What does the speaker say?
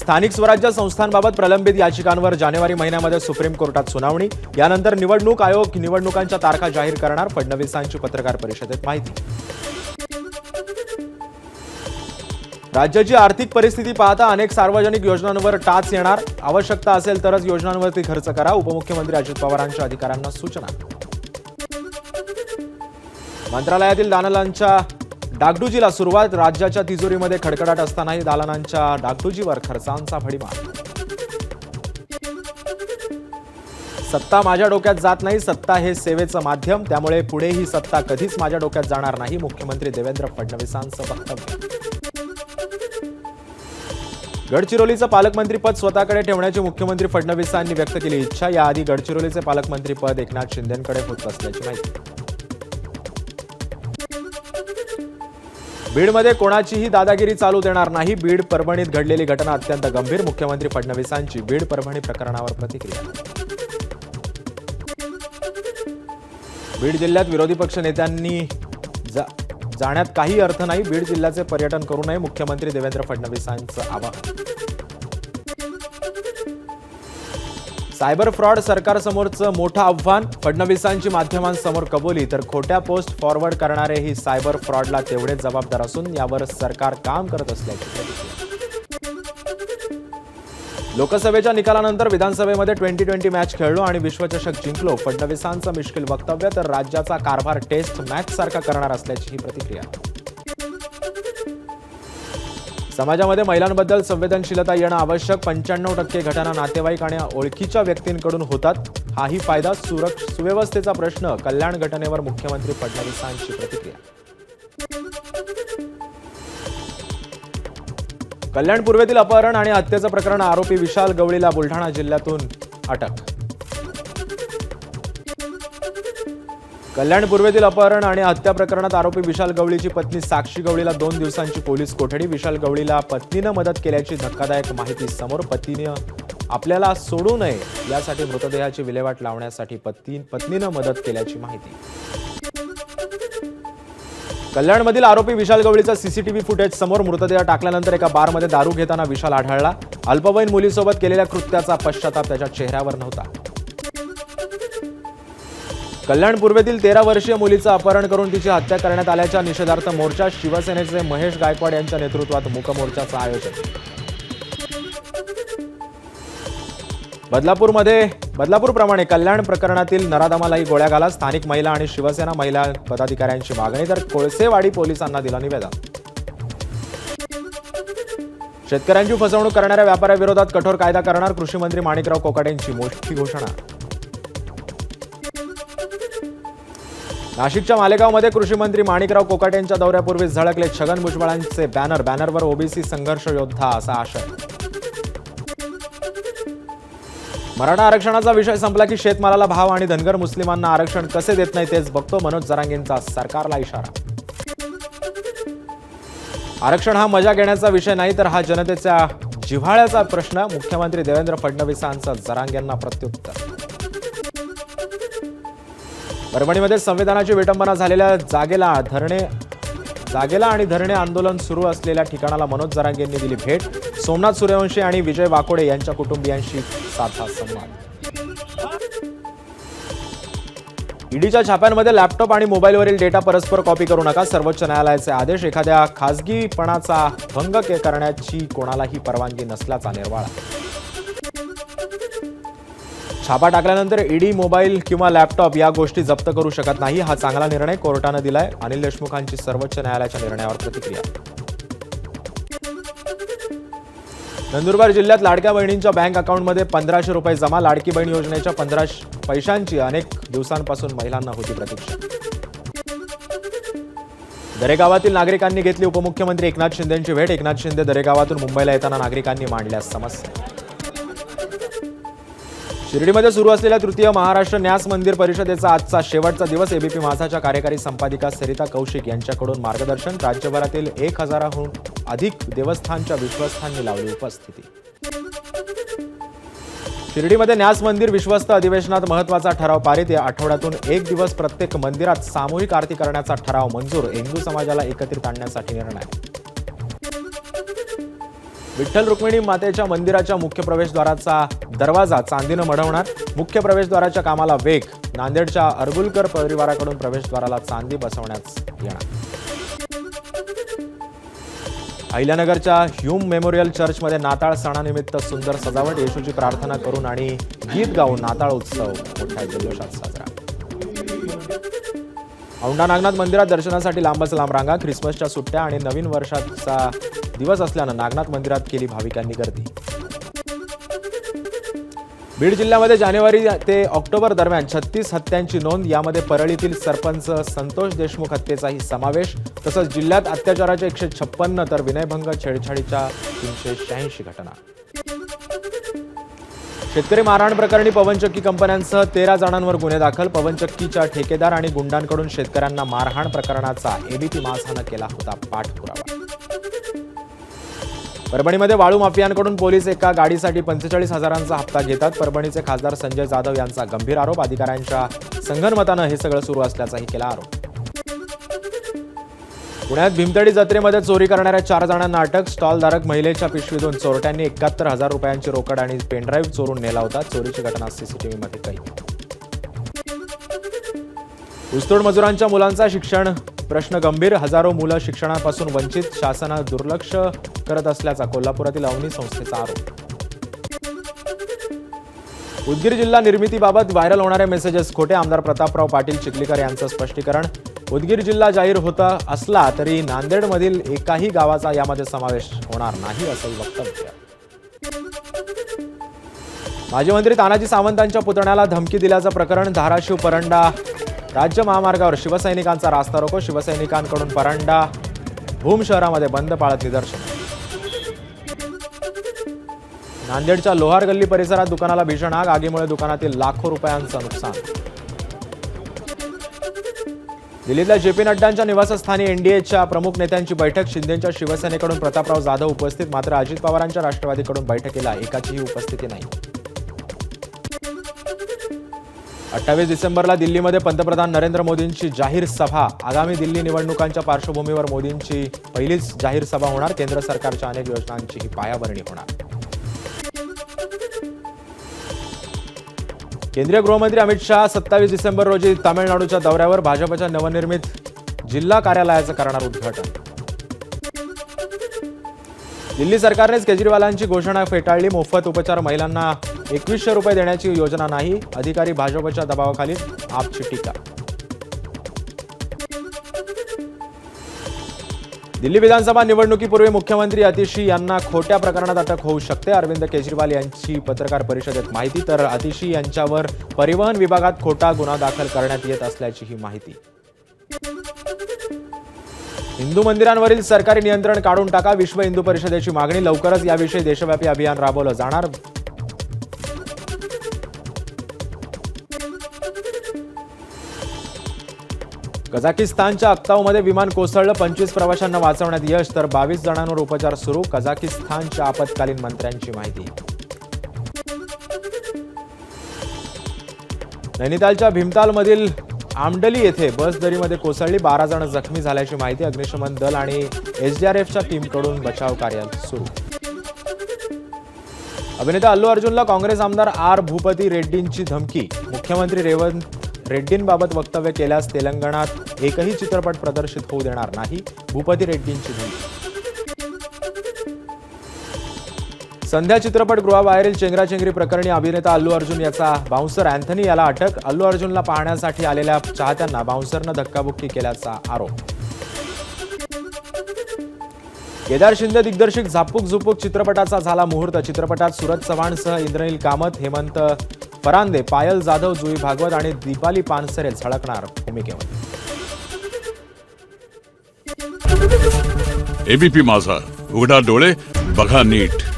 स्थानिक स्वराज्य संस्थांबाबत प्रलंबित याचिकांवर जानेवारी महिन्यामध्ये सुप्रीम कोर्टात सुनावणी. यानंतर निवडणूक आयोग निवडणुकांच्या तारखा जाहीर करणार फडणवीसांची पत्रकार परिषदेत माहिती. राज्याची आर्थिक परिस्थिती पाहता अनेक सार्वजनिक योजनांवर टाच येणार. आवश्यकता असेल तरच योजनांवरती खर्च करा. उपमुख्यमंत्री अजित पवारांच्या अधिकाऱ्यांना सूचना. मंत्रालयातील दानलांच्या डागडुजीला सुरुवात राज्याच्या तिजोरीमध्ये खडखडाट असतानाही दालनांच्या डागडुजीवर खर्चांचा भडीमार. सत्ता माझ्या डोक्यात जात नाही सत्ता हे सेवेचं माध्यम त्यामुळे पुढे ही सत्ता कधीच माझ्या डोक्यात जाणार नाही मुख्यमंत्री देवेंद्र फडणवीसांचं वक्तव्य. गडचिरोलीचं पालकमंत्रीपद स्वतःकडे ठेवण्याची मुख्यमंत्री फडणवीसांनी व्यक्त केली इच्छा याआधी गडचिरोलीचे पालकमंत्रीपद एकनाथ शिंदेकडे होत असल्याची माहिती. बीडमध्ये कोणाचीही दादागिरी चालू देणार नाही. बीड परभणीत घडलेली घटना अत्यंत गंभीर. मुख्यमंत्री फडणवीसांची बीड परभणी प्रकरणावर प्रतिक्रिया. बीड जिल्ह्यात विरोधी पक्ष नेत्यांनी जा- जाण्यात काही अर्थ नाही. बीड जिल्ह्याचे पर्यटन करू नये. मुख्यमंत्री देवेंद्र फडणवीसांचं आवाहन. सायबर फ्रॉड सरकारसमोरचं मोठं आव्हान. फडणवीसांची माध्यमांसमोर कबुली. तर खोट्या पोस्ट फॉरवर्ड करणारेही सायबर फ्रॉडला तेवढेच जबाबदार असून यावर सरकार काम करत असल्याचे लोकसभेच्या निकालानंतर विधानसभेमध्ये ट्वेंटी ट्वेंटी मॅच खेळलो आणि विश्वचषक जिंकलो. फडणवीसांचं मिश्किल वक्तव्य तर राज्याचा कारभार टेस्ट मॅच सारखा करणार असल्याची ही प्रतिक्रिया. समाजामध्ये महिलांबद्दल संवेदनशीलता येणं आवश्यक. पंच्याण्णव टक्के घटना नातेवाईक आणि ओळखीच्या व्यक्तींकडून होतात. हाही फायदा सुरक्ष सुव्यवस्थेचा प्रश्न कल्याण घटनेवर मुख्यमंत्री फडणवीसांची प्रतिक्रिया. कल्याण पूर्वेतील अपहरण आणि हत्येचं प्रकरण आरोपी विशाल गवळीला बुलढाणा जिल्ह्यातून अटक. कल्याण पूर्वेतील अपहरण आणि हत्या प्रकरणात आरोपी विशाल गवळीची पत्नी साक्षी गवळीला दोन दिवसांची पोलीस कोठडी. विशाल गवळीला पत्नीनं मदत केल्याची धक्कादायक माहिती समोर. पत्नीनं आपल्याला सोडू नये यासाठी मृतदेहाची विल्हेवाट लावण्यासाठी पत्नी पत्नीनं मदत केल्याची माहिती. कल्याणमधील आरोपी विशाल गवळीचा सीसीटीव्ही फुटेज समोर मृतदेह टाकल्यानंतर एका बारमध्ये दारू घेताना विशाल आढळला. अल्पवयीन मुलीसोबत केलेल्या कृत्याचा पश्चाताप त्याच्या चेहऱ्यावर नव्हता. कल्याण पूर्वेतील तेरा वर्षीय मुलीचं अपहरण करून तिची हत्या करण्यात आल्याच्या निषेधार्थ मोर्चा शिवसेनेचे महेश गायकवाड यांच्या नेतृत्वात मूकमोर्चाचं आयोजन. बदलापूरमध्ये बदलापूरप्रमाणे कल्याण प्रकरणातील नराधमालाही गोळ्या घाला स्थानिक महिला आणि शिवसेना महिला पदाधिकाऱ्यांची मागणी तर कोळसेवाडी पोलिसांना दिला निवेदन. शेतकऱ्यांची फसवणूक करणाऱ्या व्यापाऱ्याविरोधात कठोर कायदा करणार कृषी मंत्री माणिकराव कोकाटेंची मोठी घोषणा. नाशिकच्या मालेगावमध्ये कृषी मंत्री माणिकराव कोकाटेंच्या दौऱ्यापूर्वी झळकले छगन भुजबळांचे बॅनर. बॅनरवर ओबीसी संघर्ष योद्धा असा आशय. मराठा आरक्षणाचा विषय संपला की शेतमालाला भाव आणि धनगर मुस्लिमांना आरक्षण कसे देत नाही तेच बघतो मनोज जरांगेंचा सरकारला इशारा. आरक्षण हा मजा घेण्याचा विषय नाही तर हा जनतेच्या जिव्हाळ्याचा प्रश्न. मुख्यमंत्री देवेंद्र फडणवीसांचं जरांगेंना प्रत्युत्तर. परभणीमध्ये संविधानाची विटंबना झालेल्या जागेला धरणे जागेला आणि धरणे आंदोलन सुरू असलेल्या ठिकाणाला मनोज जरांगेंनी दिली भेट. सोमनाथ सूर्यवंशी आणि विजय वाकोडे यांच्या कुटुंबियांशी साधा संवाद. ईडीच्या छाप्यांमध्ये लॅपटॉप आणि मोबाईलवरील डेटा परस्पर कॉपी करू नका सर्वोच्च न्यायालयाचे आदेश. एखाद्या खासगीपणाचा भंग के- करण्याची कोणालाही परवानगी नसल्याचा निर्वाळा. छापा टाकल्यानंतर ईडी मोबाईल किंवा लॅपटॉप या गोष्टी जप्त करू शकत नाही. हा चांगला निर्णय कोर्टानं दिलाय. अनिल देशमुखांची सर्वोच्च न्यायालयाच्या निर्णयावर प्रतिक्रिया. नंदुरबार जिल्ह्यात लाडक्या बहिणींच्या बँक अकाउंटमध्ये पंधराशे रुपये जमा. लाडकी बहीण योजनेच्या पंधराशे पैशांची अनेक दिवसांपासून महिलांना होती प्रतीक्षा. दरेगावातील नागरिकांनी घेतली उपमुख्यमंत्री एकनाथ शिंदेची भेट. एकनाथ शिंदे दरेगावातून मुंबईला येताना नागरिकांनी मांडल्या समस्या. शिर्डीमध्ये सुरू असलेल्या तृतीय महाराष्ट्र न्यास मंदिर परिषदेचा आजचा शेवटचा दिवस. एबीपी माझाच्या कार्यकारी संपादिका सरिता कौशिक यांच्याकडून मार्गदर्शन. राज्यभरातील एक हजाराहून अधिक देवस्थानच्या विश्वस्थांनी लावली उपस्थिती. शिर्डीमध्ये न्यास मंदिर विश्वस्त अधिवेशनात महत्त्वाचा ठराव पारित. या आठवड्यातून एक दिवस प्रत्येक मंदिरात सामूहिक आरती करण्याचा ठराव मंजूर. हिंदू समाजाला एकत्रित आणण्यासाठी निर्णय. विठ्ठल रुक्मिणी मातेच्या मंदिराच्या मुख्य प्रवेशद्वाराचा दरवाजा चांदीनं मढवणार मुख्य प्रवेशद्वाराच्या कामाला वेग. नांदेडच्या अर्गुलकर परिवाराकडून प्रवेशद्वाराला चांदी बसवण्यात येणार. अहिल्यानगरच्या ह्यूम मेमोरियल चर्चमध्ये नाताळ सणानिमित्त सुंदर सजावट. येशूची प्रार्थना करून आणि गीत गाऊन नाताळ उत्सव मोठ्या जल्लोषात साजरा. औंढा नागनाथ मंदिरात दर्शनासाठी लांबच लांब रांगा. ख्रिसमसच्या सुट्ट्या आणि नवीन वर्षाचा दिवस असल्यानं नागनाथ मंदिरात केली भाविकांनी गर्दी. बीड जिल्ह्यामध्ये जानेवारी ते ऑक्टोबर दरम्यान छत्तीस हत्यांची नोंद यामध्ये परळीतील सरपंच संतोष देशमुख हत्येचाही समावेश तसंच जिल्ह्यात अत्याचाराचे एकशे छप्पन्न तर विनयभंग छेडछाडीच्या तीनशे शहाऐंशी घटना. शेतकरी मारहाण प्रकरणी पवनचक्की कंपन्यांसह तेरा जणांवर गुन्हे दाखल पवनचक्कीच्या ठेकेदार आणि गुंडांकडून शेतकऱ्यांना मारहाण प्रकरणाचा एबीपी महासानं केला होता पाठपुरावा. परभणीमध्ये वाळू माफियांकडून पोलीस एका गाडीसाठी पंचेचाळीस हजारांचा हप्ता घेतात. परभणीचे खासदार संजय जाधव यांचा गंभीर आरोप. अधिकाऱ्यांच्या संगनमतानं हे सगळं सुरू असल्याचाही केला आरोप. पुण्यात भीमतडी जत्रेमध्ये चोरी करणाऱ्या चार जणांना अटक. स्टॉलधारक महिलेच्या पिशवीतून चोरट्यांनी एकाहत्तर हजार रुपयांची रोकड आणि पेनड्राईव्ह चोरून नेला होता. चोरीची घटना सीसीटीव्हीमध्ये कैद ऊसतोड मजुरांच्या मुलांचा शिक्षण प्रश्न गंभीर. हजारो मुलं शिक्षणापासून वंचित शासनात दुर्लक्ष करत असल्याचा कोल्हापुरातील अवनी संस्थेचा आरोप. उदगीर जिल्हा निर्मितीबाबत व्हायरल होणारे मेसेजेस खोटे. आमदार प्रतापराव पाटील चिखलीकर यांचं स्पष्टीकरण. उदगीर जिल्हा जाहीर होता असला तरी नांदेडमधील एकाही गावाचा यामध्ये समावेश होणार नाही असंही वक्तव्य माजी मंत्री तानाजी सावंतांच्या पुतण्याला धमकी दिल्याचं प्रकरण धाराशिव परंडा राज्य महामार्गावर शिवसैनिकांचा रास्ता रोको शिवसैनिकांकडून परंडा भूम शहरामध्ये बंद पाळत निदर्शन. नांदेडच्या लोहार गल्ली परिसरात दुकानाला भीषण आग आगीमुळे दुकानातील लाखो रुपयांचं नुकसान. दिल्लीतल्या जे पी नड्डांच्या निवासस्थानी एनडीएच्या प्रमुख नेत्यांची बैठक शिंदेच्या शिवसेनेकडून प्रतापराव जाधव उपस्थित मात्र अजित पवारांच्या राष्ट्रवादीकडून बैठकीला एकाचीही उपस्थिती नाही. अठ्ठावीस डिसेंबरला दिल्लीमध्ये पंतप्रधान नरेंद्र मोदींची जाहीर सभा. आगामी दिल्ली निवडणुकांच्या पार्श्वभूमीवर मोदींची पहिलीच जाहीर सभा होणार. केंद्र सरकारच्या अनेक योजनांचीही पायाभरणी होणार. केंद्रीय गृहमंत्री अमित शहा सत्तावीस डिसेंबर रोजी तामिळनाडूच्या दौऱ्यावर भाजपच्या नवनिर्मित जिल्हा कार्यालयाचं करणार उद्घाटन. दिल्ली सरकारनेच केजरीवालांची घोषणा फेटाळली. मोफत उपचार महिलांना एकवीसशे रुपये देण्याची योजना नाही. अधिकारी भाजपच्या दबावाखाली आपची टीका. दिल्ली विधानसभा निवडणुकीपूर्वी मुख्यमंत्री अतिशी यांना खोट्या प्रकरणात अटक होऊ शकते. अरविंद केजरीवाल यांची पत्रकार परिषदेत माहिती तर अतिशी यांच्यावर परिवहन विभागात खोटा गुन्हा दाखल करण्यात येत असल्याची ही माहिती. हिंदू मंदिरांवरील सरकारी नियंत्रण काढून टाका. विश्व हिंदू परिषदेची मागणी लवकरच याविषयी देशव्यापी अभियान राबवलं जाणार. कझाकिस्तानच्या अक्तावमध्ये विमान कोसळलं. पंचवीस प्रवाशांना वाचवण्यात यश तर बावीस जणांवर उपचार सुरू. कझाकिस्तानच्या आपत्कालीन मंत्र्यांची माहिती. नैनितालच्या भीमतालमधील आमडली येथे बस दरीमध्ये कोसळली. बारा जण जखमी झाल्याची माहिती अग्निशमन दल आणि एसडीआरएफच्या टीमकडून बचाव कार्य सुरू. अभिनेता अल्लू अर्जुनला काँग्रेस आमदार आर भूपती रेड्डींची धमकी. मुख्यमंत्री रेवंत रेड्डींबाबत वक्तव्य केल्यास तेलंगणात एकही चित्रपट प्रदर्शित होऊ देणार नाही भूपती रेड्डींची धमकी. संध्या चित्रपटगृहाबाहेरील चेंगराचेंगरी प्रकरणी अभिनेता अल्लू अर्जुन याचा बाउन्सर अँथनी याला अटक. अल्लू अर्जुनला पाहण्यासाठी आलेल्या चाहत्यांना बाउन्सरनं धक्काबुक्की केल्याचा आरोप. केदार शिंदे दिग्दर्शित झापूक झुपूक चित्रपटाचा झाला मुहूर्त. चित्रपटात सुरज चव्हाणसह इंद्रनील कामत हेमंत परांदे पायल जाधव जुई भागवत आणि दीपाली पानसरे झळकणार भूमिकेवर. एबीपी माझा. उघडा डोळे बघा नीट.